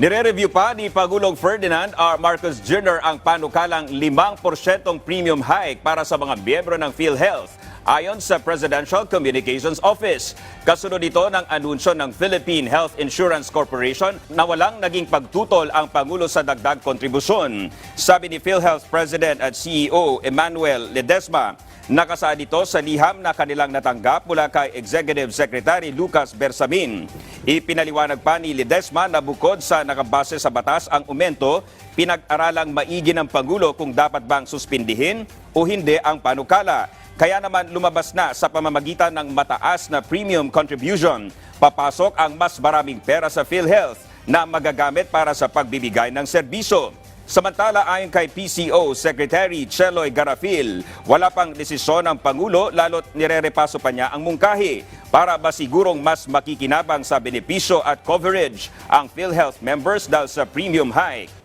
Nire-review pa ni Pangulong Ferdinand R. Marcos Jr. ang panukalang 5% premium hike para sa mga miyembro ng PhilHealth ayon sa Presidential Communications Office. Kasunod ito ng anunsyo ng Philippine Health Insurance Corporation na walang naging pagtutol ang Pangulo sa dagdag kontribusyon. Sabi ni PhilHealth President at CEO Emmanuel Ledesma, Nakasaad ito sa liham na kanilang natanggap mula kay Executive Secretary Lucas Bersamin. Ipinaliwanag pa ni Ledesma na bukod sa nakabase sa batas ang umento, pinag-aralang maigi ng Pangulo kung dapat bang suspindihin o hindi ang panukala. Kaya naman lumabas na sa pamamagitan ng mataas na premium contribution, papasok ang mas maraming pera sa PhilHealth na magagamit para sa pagbibigay ng serbisyo. Samantala ayon kay PCO Secretary Cheloy Garafil, wala pang desisyon ng Pangulo lalo't nirerepaso pa niya ang mungkahi para ba sigurong mas makikinabang sa benepisyo at coverage ang PhilHealth members dahil sa premium hike.